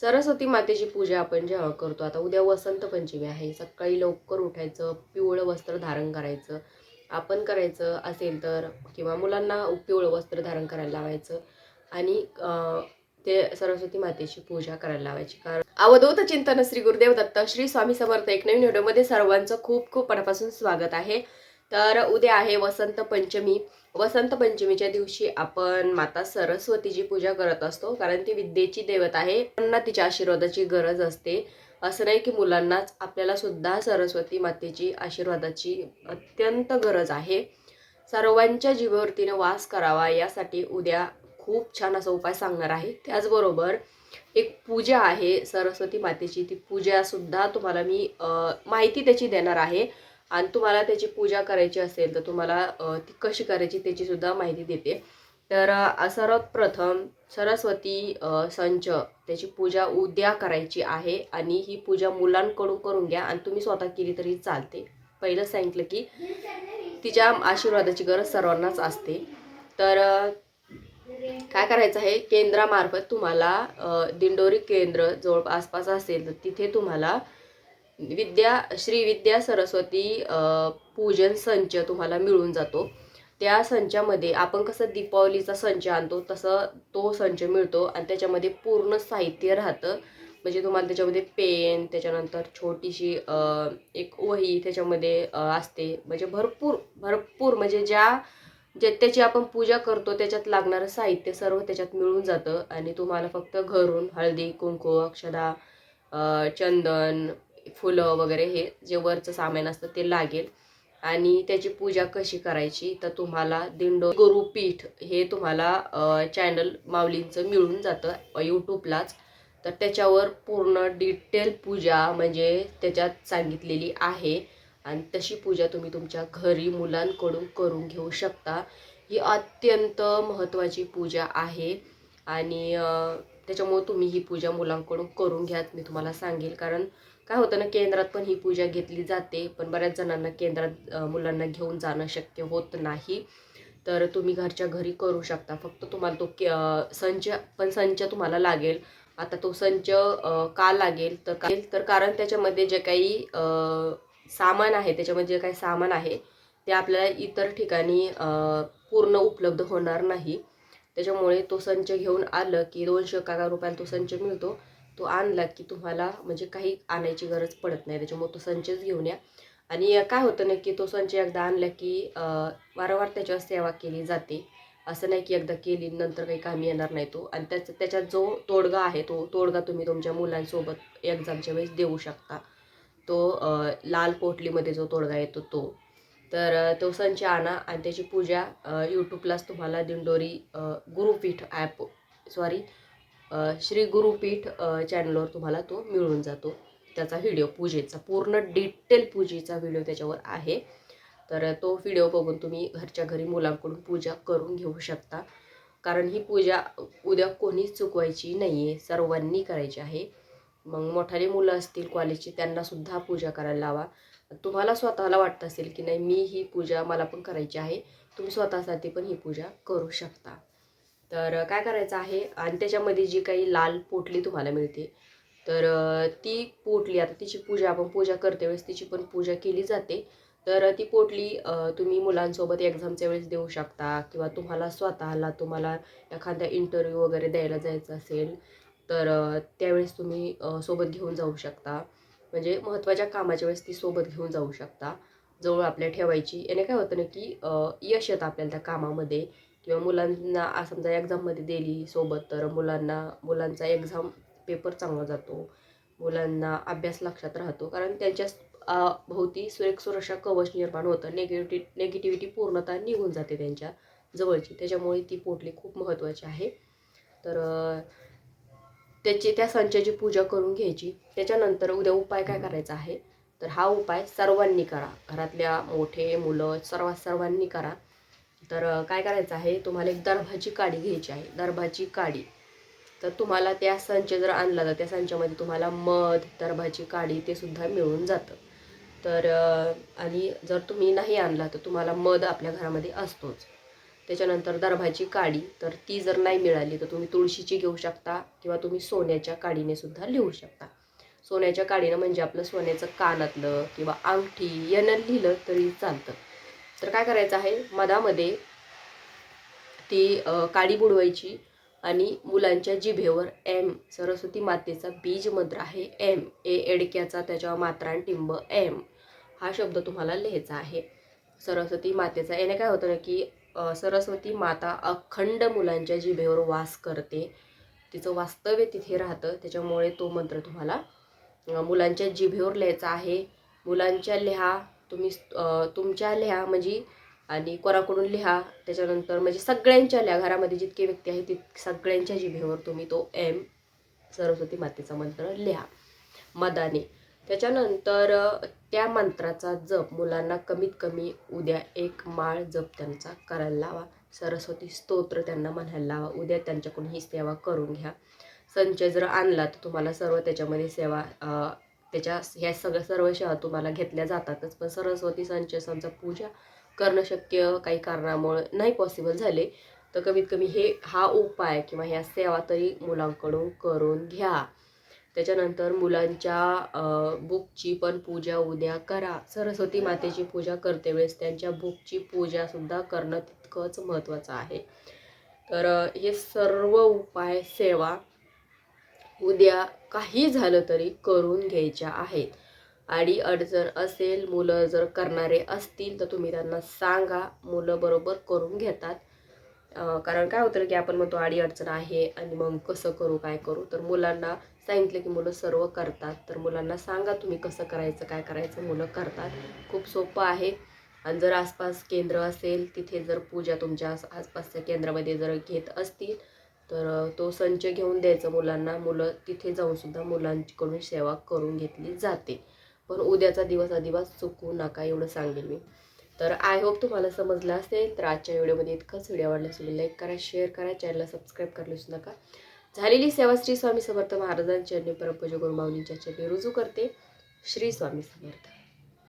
सरस्वती मातेची पूजा आपण जेव्हा करतो आता उद्या वसंत पंचमी आहे सकाळी लवकर उठायचं पिवळं वस्त्र धारण करायचं आपण करायचं असेल तर किंवा मुलांना पिवळं वस्त्र धारण करायला लावायचं आणि ते सरस्वती मातेची पूजा करायला लावायची. कारण अवधूत चिंतन श्री गुरुदेव दत्त श्री स्वामी समर्थ एक नवीन व्हिडिओमध्ये सर्वांचं खूप खूप मनापासून स्वागत आहे. तर उद्या आहे वसंत पंचमी. वसंत पंचमीच्या दिवशी आपण माता सरस्वतीची पूजा करत असतो कारण ती विद्येची देवत आहे. त्यांना तिच्या आशीर्वादाची गरज असते. असं नाही की मुलांनाच आपल्याला सुद्धा सरस्वती मातेची आशीर्वादाची अत्यंत गरज आहे. सर्वांच्या जीवावरतीनं वास करावा यासाठी उद्या खूप छान असा उपाय सांगणार आहे. त्याचबरोबर एक पूजा आहे सरस्वती मातेची. ती पूजा सुद्धा तुम्हाला मी माहिती त्याची देणार आहे. आणि तुम्हाला त्याची पूजा करायची असेल तर तुम्हाला ती कशी करायची त्याची सुद्धा माहिती देते. तर सर्वात प्रथम सरस्वती संच त्याची पूजा उद्या करायची आहे आणि ही पूजा मुलांकडून करून घ्या आणि तुम्ही स्वतः केली तरी चालते. पहिलं सांगितलं की तिच्या आशीर्वादाची गरज सर्वांनाच असते. तर काय करायचं आहे? केंद्रामार्फत तुम्हाला दिंडोरी केंद्र जवळ आसपास असेल तर तिथे तुम्हाला विद्या श्री विद्या सरस्वती पूजन संच तुम्हाला मिळून जातो. त्या संचामध्ये आपण कसं दीपावलीचा संच आणतो तसं तो संच मिळतो आणि त्याच्यामध्ये पूर्ण साहित्य राहतं. म्हणजे तुम्हाला त्याच्यामध्ये पेन त्याच्यानंतर छोटीशी एक वही त्याच्यामध्ये असते. म्हणजे भरपूर भरपूर म्हणजे ज्या जे त्याची आपण पूजा करतो त्याच्यात लागणारं साहित्य सर्व त्याच्यात मिळून जातं. आणि तुम्हाला फक्त घरून हळदी कुंकू अक्षदा चंदन फुलं वगैरे हे जे वरचं सामान असतं ते लागेल. आणि त्याची पूजा कशी करायची? तर तुम्हाला दिंडो गुरुपीठ हे तुम्हाला चॅनल माऊलींचं मिळून जातं यूट्यूबलाच तर त्याच्यावर पूर्ण डिटेल पूजा म्हणजे त्याच्यात सांगितलेली आहे. आणि तशी पूजा तुम्ही तुमच्या घरी मुलांकडून करून घेऊ शकता. ही अत्यंत महत्त्वाची पूजा आहे. आणि त्याच्यामुळे तुम्ही ही पूजा मुलांकडून करून घ्यात मी तुम्हाला सांगेल. कारण काय होतं ना केंद्रात पण ही पूजा घेतली जाते पण बऱ्याच जणांना केंद्रात मुलांना घेऊन जाणं शक्य होत नाही. तर तुम्ही घरच्या घरी करू शकता. फक्त तुम्हाला तो के संच पण संच तुम्हाला लागेल. आता तो संच का लागेल? तर का तर कारण त्याच्यामध्ये जे काही सामान आहे त्याच्यामध्ये जे काही सामान आहे ते आपल्याला इतर ठिकाणी पूर्ण उपलब्ध होणार नाही. त्याच्यामुळे तो संच घेऊन आलं की दोनशे एका रुपयाला तो संच मिळतो. तो आणला की तुम्हाला म्हणजे काही आणायची गरज पडत नाही. त्याच्यामुळे तो संचच घेऊन या. आणि काय होतं ना की तो संच एकदा आणला की वारंवार त्याच्यावर सेवा केली जाते. असं नाही की एकदा केली नंतर काही कामी येणार नाही तो. आणि त्याचा त्याच्यात जो तोडगा आहे तो तोडगा तुम्ही तुमच्या मुलांसोबत एक्झामच्या वेळेस देऊ शकता. तो लाल पोटलीमध्ये जो तोडगा येतो तो. तर तो संच आणा आणि त्याची पूजा यूट्यूबलाच तुम्हाला दिंडोरी गुरुपीठ ॲप सॉरी श्री गुरुपीठ चॅनलवर तुम्हाला तो मिळून जातो. त्याचा व्हिडिओ पूजेचा पूर्ण डिटेल पूजेचा व्हिडिओ त्याच्यावर आहे. तर तो व्हिडिओ बघून तुम्ही घरच्या घरी मुलांकडून पूजा करून घेऊ शकता. कारण ही पूजा उद्या कोणीच चुकवायची नाही आहे सर्वांनी करायची आहे. मग मोठाले मुलं असतील कॉलेजची त्यांनासुद्धा पूजा करायला लावा. तुम्हाला स्वतःला वाटत असेल की नाही मी ही पूजा मला पण करायची आहे. तुम्ही स्वतःसाठी पण ही पूजा करू शकता. तर काय करायचं आहे? आणि त्याच्यामध्ये जी काही लाल पोटली तुम्हाला मिळते तर ती पोटली आता तिची पूजा आपण पूजा करते वेळेस तिची पण पूजा केली जाते. तर ती पोटली तुम्ही मुलांसोबत एक्झामच्या वेळेस देऊ शकता किंवा तुम्हाला स्वतःला तुम्हाला एखाद्या इंटरव्ह्यू वगैरे द्यायला जायचं असेल तर त्यावेळेस तुम्ही सोबत घेऊन जाऊ शकता. म्हणजे महत्त्वाच्या कामाच्या वेळेस ती सोबत घेऊन जाऊ शकता. जवळ आपल्या ठेवायची. याने काय होतं ना की यश येतं आपल्याला त्या कामामध्ये. किंवा मुलांना समजा एक्झाममध्ये दिली सोबत तर मुलांना मुलांचा एक्झाम पेपर चांगला जातो. मुलांना अभ्यास लक्षात राहतो. कारण त्यांच्या भोवती सुरेख सुरक्षा कवच निर्माण होतं. नेगेटिव्हिटी नेगेटिव्हिटी पूर्णतः निघून जाते त्यांच्या जवळची. त्याच्यामुळे ती पोटली खूप महत्त्वाची आहे. तर त्याची त्या संचाची पूजा करून घ्यायची. त्याच्यानंतर उद्या उपाय काय करायचा आहे? तर हा उपाय सर्वांनी करा. घरातल्या मोठे मुलं सर्व सर्वांनी करा. तर काय करायचं आहे? तुम्हाला एक दर्भाची काडी घ्यायची आहे. दर्भाची काडी. तर तुम्हाला त्या संच जर आणला तर त्या संचामध्ये तुम्हाला मध दर्भाची काडी ते सुद्धा मिळून जातं. तर आणि जर तुम्ही नाही आणला तर तुम्हाला मध आपल्या घरामध्ये असतोच. त्याच्यानंतर दरभाची काडी तर ती जर नाही मिळाली तर तुम्ही तुळशीची घेऊ शकता किंवा तुम्ही सोन्याच्या काडीने सुद्धा लिहू शकता. सोन्याच्या काडीनं म्हणजे आपलं सोन्याचं कानातलं किंवा अंगठी यानं लिहिलं तरी चालतं. तर काय करायचं आहे? मधामध्ये ती काडी बुडवायची आणि मुलांच्या जिभेवर एम सरस्वती मातेचा बीज मंत्र आहे एम ए एडक्याचा त्याच्यावर मात्रान टिंब एम हा शब्द तुम्हाला लिहायचा आहे. सरस्वती मातेचा याने काय होतं ना की सरस्वती माता अखंड मुलांच्या जिभेवर वास करते. तिचं वास्तव्य तिथे राहतं. त्याच्यामुळे तो मंत्र तुम्हाला मुलांच्या जिभेवर लिहायचा आहे. मुलांच्या लिहा तुम्ही तुमच्या लिहा म्हणजे आणि कोणाकडून लिहा त्याच्यानंतर म्हणजे सगळ्यांच्या लिहा. घरामध्ये जितके व्यक्ती आहेत तित सगळ्यांच्या जिभेवर तुम्ही तो एम सरस्वती मातेचा मंत्र लिहा. मदाने. त्याच्यानंतर त्या मंत्राचा जप मुलांना कमीत कमी उद्या एक माळ जप त्यांचा करायला लावा. सरस्वती स्तोत्र त्यांना म्हणायला लावा. उद्या त्यांच्याकडून ही सेवा करून घ्या. संचय जर आणला तर तुम्हाला सर्व त्याच्यामध्ये सेवा त्याच्या ह्या सगळ्या सर्व सेवा तुम्हाला घेतल्या जातातच. पण सरस्वती संचय समजा पूजा करणं शक्य काही कारणामुळे नाही पॉसिबल झाले. तर कमीत कमी हे हा उपाय किंवा ह्या सेवा तरी मुलांकडून करून घ्या. त्याच्यानंतर मुलांच्या बुकची पण पूजा उद्या करा. सरस्वती मातेची पूजा करते वेळेस. त्यांच्या बुकची पूजासुद्धा करणं तितकंच महत्त्वाचं आहे. तर हे सर्व उपाय सेवा उद्या काही झालं तरी करून घ्यायच्या आहेत. आणि अडचण असेल मुलं जर करणारे असतील तर तुम्ही त्यांना सांगा. मुलं बरोबर करून घेतात. कारण काय होतं की आपण म्हणतो आडी अडचण आहे आणि मग कसं करू काय करू? तर मुलांना सांगितलं की मुलं सर्व करतात. तर मुलांना सांगा तुम्ही कसं करायचं काय करायचं? मुलं करतात. खूप सोपं आहे. आणि जर आसपास केंद्र असेल तिथे जर पूजा तुमच्या आसपासच्या केंद्रामध्ये जर घेत असतील तर तो संच घेऊन द्यायचं मुलांना. मुलं तिथे जाऊनसुद्धा मुलांकडून सेवा करून घेतली जाते. पण उद्याचा दिवस अधिवास चुकू नका एवढं सांगेल मी. तर आय होप तुम्हाला समजलं असेल तर आजच्या व्हिडिओमध्ये इतकंच. व्हिडिओ आवडला असेल लाईक करा शेअर करा चॅनलला सबस्क्राईब करायला विसरू नका. झालेली सेवा श्री स्वामी समर्थ महाराजांच्या चरणी परमपूज्य गुरुमाऊलींच्या चरणी रुजू करते. श्री स्वामी समर्थ.